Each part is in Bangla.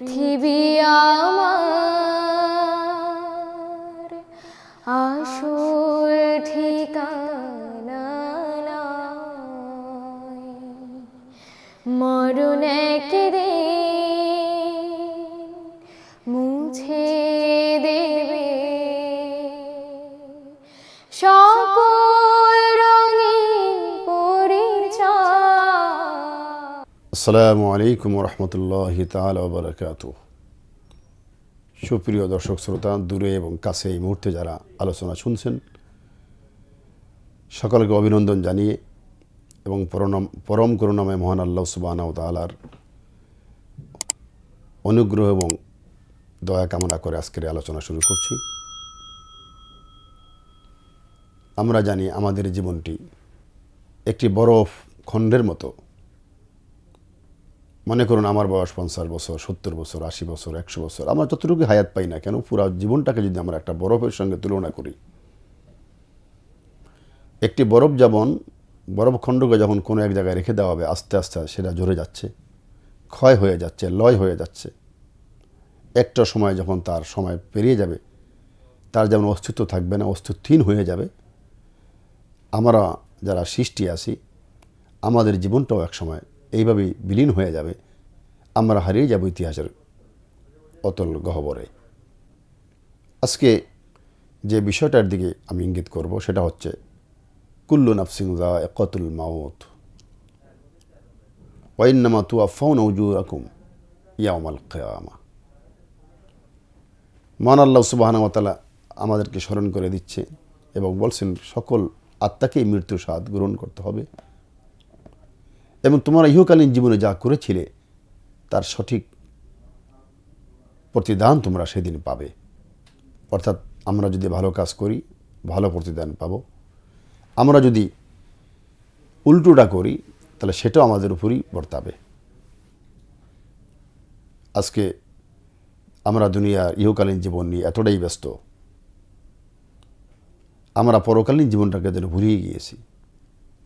पृथ्वी আসসালামু আলাইকুম রহমতুল্লাহ তাল বারকাত সুপ্রিয় দর্শক, শ্রোতা, দূরে এবং কাছে এই মুহূর্তে যারা আলোচনা শুনছেন, সকলকে অভিনন্দন জানিয়ে এবং পরনাম, পরম করুণাময় মহান আল্লাহ সুবাহ তালার অনুগ্রহ এবং দয়া কামনা করে আজকের আলোচনা শুরু করছি। আমরা জানি আমাদের জীবনটি একটি বরফ খণ্ডের মতো মনে করুন আমার বয়স পঞ্চাশ বছর, সত্তর বছর, আশি বছর, একশো বছর, আমরা যতটুকু হায়াত পাই না কেন, পুরো জীবনটাকে যদি আমরা একটা বরফের সঙ্গে তুলনা করি। একটি বরফ যেমন, বরফ খণ্ডকে যখন কোনো এক জায়গায় রেখে দেওয়া হবে, আস্তে আস্তে সেটা ঝরে যাচ্ছে, ক্ষয় হয়ে যাচ্ছে, লয় হয়ে যাচ্ছে। একটা সময় যখন তার সময় পেরিয়ে যাবে, তার যেমন অস্তিত্ব থাকবে না, অস্তিত্বহীন হয়ে যাবে, আমরা যারা সৃষ্টি আছি, আমাদের জীবনটাও এক সময় এইভাবেই বিলীন হয়ে যাবে। আমরা হারিয়ে যাব ইতিহাসের অতল গহ্বরে। আজকে যে বিষয়টার দিকে আমি ইঙ্গিত করব, সেটা হচ্ছে, কুল্লু নাফসিং জা কতুল মাউত। ওয়াইন্নামা তু আফাউন উজু রকুম ইয়ামাল কেয়ামা। মান আল্লাহ সুবাহানতালা আমাদেরকে স্মরণ করে দিচ্ছে এবং বলছেন, সকল আত্মাকেই মৃত্যুর স্বাদ গ্রহণ করতে হবে। এবং তোমরা ইহকালীন জীবনে যা করেছিলে, তার সঠিক প্রতিদান তোমরা সেদিন পাবে। অর্থাৎ আমরা যদি ভালো কাজ করি, ভালো প্রতিদান পাবো। আমরা যদি উল্টোটা করি, তাহলে সেটাও আমাদের উপরই বর্তাবে। আজকে আমরা দুনিয়ার ইহকালীন জীবন নিয়ে এতটাই ব্যস্ত। আমরা পরকালীন জীবনটাকে যেন ভুলিয়ে গিয়েছি।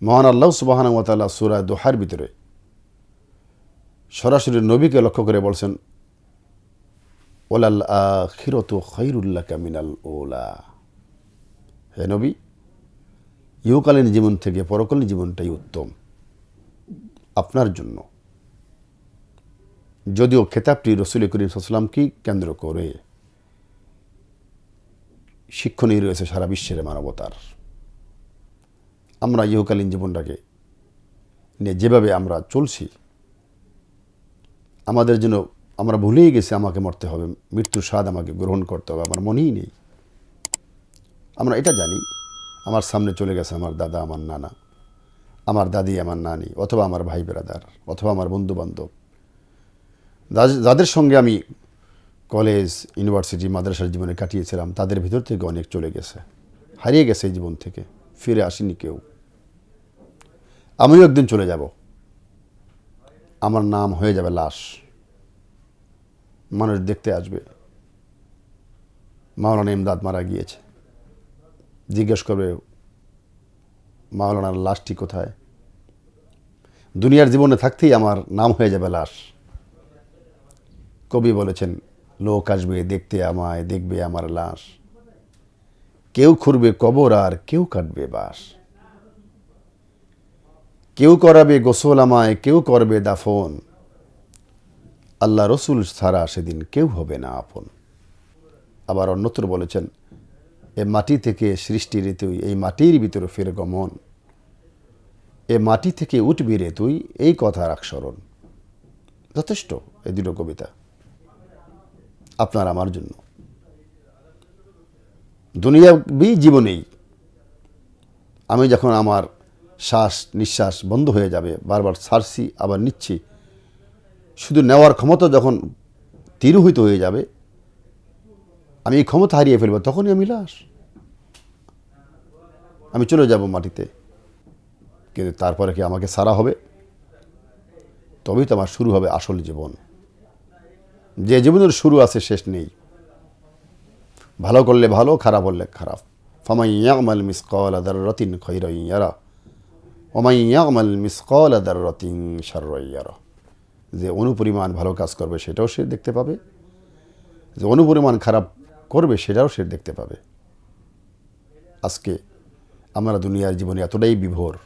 মহান আল্লাহ সুবাহান ওতাল্লাহ সুরা দোহার ভিতরে সরাসরি নবীকে লক্ষ্য করে বলছেন, ওলাল খৈরুল্লাহ কামিনাল ওলা হে নবী, ইহকালীন জীবন থেকে পরকালীন জীবনটাই উত্তম, আপনার জন্য। যদিও খেতাবটি রসুল করিম সাল্লামকেই কেন্দ্র করে, শিক্ষণীয় রয়েছে সারা বিশ্বের মানবতার। আমরা ইহকালীন জীবনটাকে নিয়ে যেভাবে আমরা চলছি, আমাদের জন্য আমরা ভুলেই গেছি, আমাকে মরতে হবে, মৃত্যুর স্বাদ আমাকে গ্রহণ করতে হবে, আমার মনেই নেই। আমরা এটা জানি, আমার সামনে চলে গেছে আমার দাদা, আমার নানা, আমার দাদি, আমার নানি, অথবা আমার ভাই বেরাদার, অথবা আমার বন্ধু বান্ধব যাদের সঙ্গে আমি কলেজ, ইউনিভার্সিটি, মাদ্রাসার জীবনে কাটিয়েছিলাম, তাদের ভিতর থেকে অনেক চলে গেছে, হারিয়ে গেছে এই জীবন থেকে। ফিরে আসেনি কেউ। আমিও একদিন চলে যাব। আমার নাম হয়ে যাবে লাশ। মানুষ দেখতে আসবে। মাওলানা ইমদাদ মারা গিয়েছে। জিজ্ঞেস করবে, মাওলানার লাশটি কোথায়? দুনিয়ার জীবনে থাকতেই আমার নাম হয়ে যাবে লাশ। কবি বলেছেন, লোক আসবে, দেখতে আমায়, দেখবে আমার লাশ। কেউ খুঁড়বে কবর আর কেউ কাটবে বাস। কেউ করাবে গোসল আমায়, কেউ করবে দাফন। আল্লাহ রসুল ছাড়া সেদিন কেউ হবে না আপন। আবার অন্যত্র বলেছেন, এ মাটি থেকে সৃষ্টি রে তুই, এই মাটির ভিতরে ফের গমন। এ মাটি থেকে উঠবি রে তুই, এই কথা রাখ স্মরণ যথেষ্ট এই দুটো কবিতা। আপনার আমার জন্য। দুনিয়াবি জীবনেই। আমি যখন আমার শ্বাস নিঃশ্বাস বন্ধ হয়ে যাবে, বারবার ছাড়ছি, আবার নিচ্ছি, শুধু নেওয়ার ক্ষমতা যখন তিরোহিত হয়ে যাবে, আমি এই ক্ষমতা হারিয়ে ফেলব, তখনই আমি লাশ। আমি চলে যাব মাটিতে। কিন্তু তারপরে কি আমাকে সারা হবে? তবেই তো আমার শুরু হবে আসল জীবন। যে জীবনের শুরু আছে, শেষ নেই। ভালো করলে ভালো, খারাপ হলে খারাপ। ফামাই ইয়ামাল মিসকাল আদার রতিন খৈরাইয়ারা ইয়ামাল মিসকাল আদার রতিন সারাইয়ারা যে অনুপরিমাণ ভালো কাজ করবে সেটাও সে দেখতে পাবে। যে অনুপরিমাণ খারাপ করবে সেটাও সে দেখতে পাবে। আজকে আমরা দুনিয়ার জীবনে এতটাই বিভোর।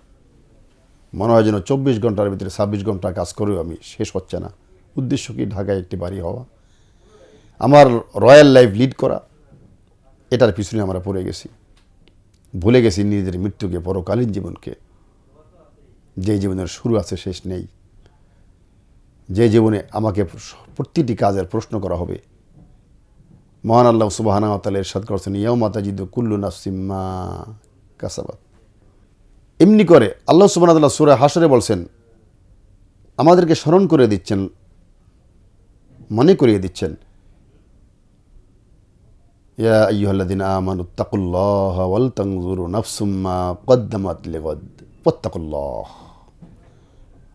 মনে হয় যেন চব্বিশ ঘণ্টার ভিতরে ছাব্বিশ ঘণ্টা কাজ করেও আমি শেষ হচ্ছে না। উদ্দেশ্য কি? ঢাকায় একটি বাড়ি হওয়া। আমার রয়্যাল লাইফ লিড করা। এটার পিছনে আমরা পড়ে গেছি। ভুলে গেছি নিজেদের মৃত্যুকে, পরকালীন জীবনকে। যে জীবনের শুরু আছে, শেষ নেই। যে জীবনে আমাকে প্রতিটি কাজের প্রশ্ন করা হবে। মহান আল্লাহ সুবাহানা তালের সাদ করছেন ইয়ৌ মাতাজিদ কুল্লু নাসিম্মা কাসাবাত। এমনি করে আল্লাহ সুবাহ তাল্লাহ সুরা হাসরে বলছেন, আমাদেরকে স্মরণ করে দিচ্ছেন, মনে করিয়ে দিচ্ছেন। ইয়া আইয়ুহাল্লাযিনা আমানু তাকুল্লাহ ওয়াল তানজুরু নাফসুম মা কদ্দামাত লিগাদ ওয়াত্তাকুল্লাহ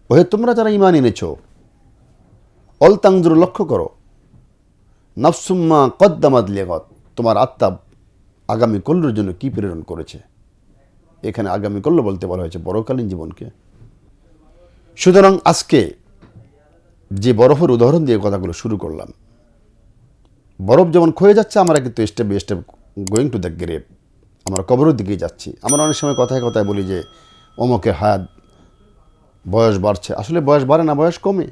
ওহে, তোমরা যারা ঈমান এনেছো অল তানজুরু লক্ষ্য করো। নাফসুম্মা কদ্দামাত লিগাদ তোমার আত্মা আগামী কল্যের জন্য কি প্রেরণ করেছে? এখানে আগামী কল্য বলতে বলা হয়েছে বড়কালীন জীবনকে। সুতরাং আজকে যে বরফের উদাহরণ দিয়ে কথাগুলো শুরু করলাম বরফ যেমন ক্ষয়ে যাচ্ছে, আমরা কিন্তু step by step going to the grave আমরা কবরের দিকেই যাচ্ছি। আমরা অনেক সময় কথায় কথায় বলি যে অমকের হায়াত, বয়স বাড়ছে। আসলে বয়স বাড়ে না, বয়স কমে।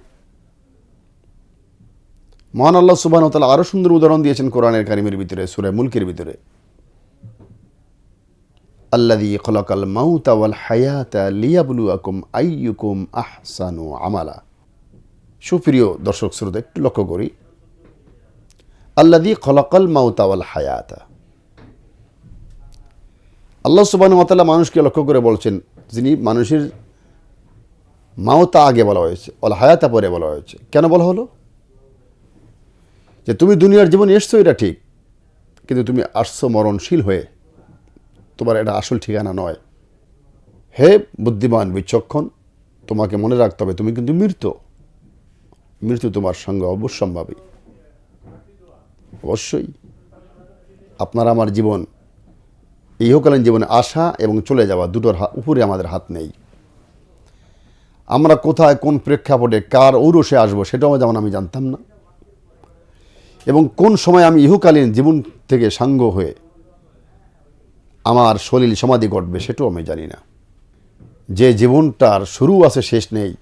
মহান আল্লাহ সুবাহ তালা আরও সুন্দর উদাহরণ দিয়েছেন কোরআনের কারিমের ভিতরে, সুরে মুলকের ভিতরে। আল্লাদি খলকাল মাউতা ওয়াল হায়াতা লিয়াবলুয়াকুম আইয়ুকুম আহসানু আমালা। সুপ্রিয় দর্শক শ্রোতা একটু লক্ষ্য করি আল্লাদি খলকাল মাউতা ওয়াল হায়াতা। আল্লাহ সুবাহ তাল্লাহ মানুষকে লক্ষ্য করে বলছেন, যিনি মানুষের মাওতা আগে বলা হয়েছে অল হায়াতা পরে বলা হয়েছে। কেন বলা হলো? যে তুমি দুনিয়ার জীবনে এসছো, এটা ঠিক, কিন্তু তুমি আসছো মরণশীল হয়ে। তোমার এটা আসল ঠিকানা নয়। হে বুদ্ধিমান, বিচক্ষণ, তোমাকে মনে রাখতে হবে, তুমি কিন্তু মৃত মৃত্যু তোমার সঙ্গে অবশ্যম্ভাবী। অবশ্যই। আপনার আমার জীবন, ইহকালীন জীবনে আসা এবং চলে যাওয়া দুটোর উপরে আমাদের হাত নেই। আমরা কোথায় কোন প্রেক্ষাপটে কার ঔরসে আসব সেটাও যেমন আমি জানতাম না। এবং কোন সময় আমি ইহকালীন জীবন থেকে সাঙ্গ হয়ে আমার সলিল সমাধি ঘটবে সেটাও আমি জানি না। যে জীবনটার শুরু আছে, শেষ নেই,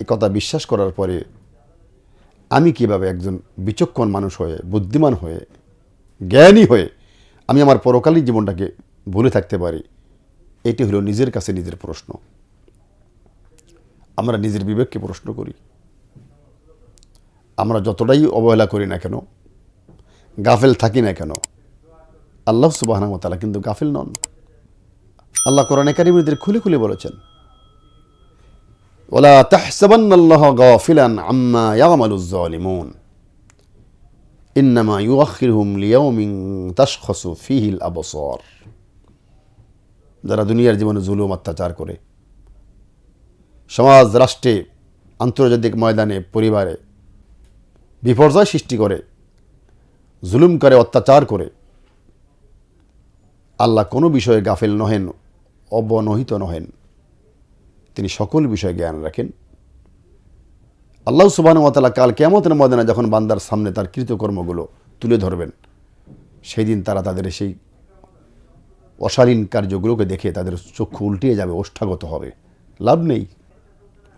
এ কথা বিশ্বাস করার পরে আমি কীভাবে একজন বিচক্ষণ মানুষ হয়ে, বুদ্ধিমান হয়ে, জ্ঞানী হয়ে আমি আমার পরকালীন জীবনটাকে ভুলে থাকতে পারি? এটি হলো নিজের কাছে নিজের প্রশ্ন। আমরা নিজের বিবেককে প্রশ্ন করি। আমরা যতটাই অবহেলা করি না কেন, গাফেল থাকি না কেন, আল্লাহ সুবাহ তালা কিন্তু গাফেল নন। আল্লাহ কোরআন একাডেমিদের খুলে খুলে বলেছেন ওলা তাহসাবান্নাল্লাহ গাফিলান যারা দুনিয়ার জীবনে জুলুম, অত্যাচার করে, সমাজ, রাষ্ট্রে, আন্তর্জাতিক ময়দানে, পরিবারে বিপর্যয় সৃষ্টি করে, জুলুম করে, অত্যাচার করে, আল্লাহ কোনো বিষয়ে গাফেল নহেন, অবনহিত নহেন। তিনি সকল বিষয়ে জ্ঞান রাখেন। আল্লাহ সুবাহ তালা কাল কেমতের ময়দানে যখন বান্দার সামনে তার কৃতকর্মগুলো তুলে ধরবেন সেই দিন তারা তাদের সেই অশালীন কার্যগুলোকে দেখে তাদের চক্ষু উল্টিয়ে যাবে, ওষ্ঠাগত হবে। লাভ নেই।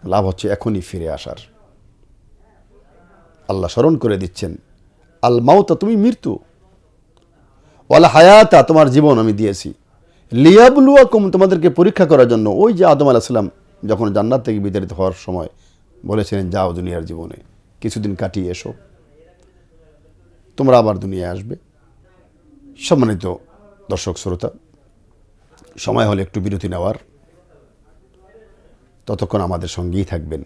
লাভ হচ্ছে এখনই ফিরে আসার। আল্লাহ স্মরণ করে দিচ্ছেন, আল মাউতা, তুমি মৃত্যু। ওয়ালা হায়াতা, তোমার জীবন আমি দিয়েছি। লিয়াবলুয়া লিয়াবলুয়াকুম, তোমাদেরকে পরীক্ষা করার জন্য। ওই যে আদম আলাহিসাল্লাম যখন জান্নাত থেকে বিতাড়িত হওয়ার সময় বলেছিলেন, যাও দুনিয়ার জীবনে, কিছুদিন কাটিয়ে এসো। তোমরা আবার দুনিয়ায় আসবে। সম্মানিত দর্শক, শ্রোতা, সময় হলে একটু বিরতি নেওয়ার। ততক্ষণ আমাদের সঙ্গেই থাকবেন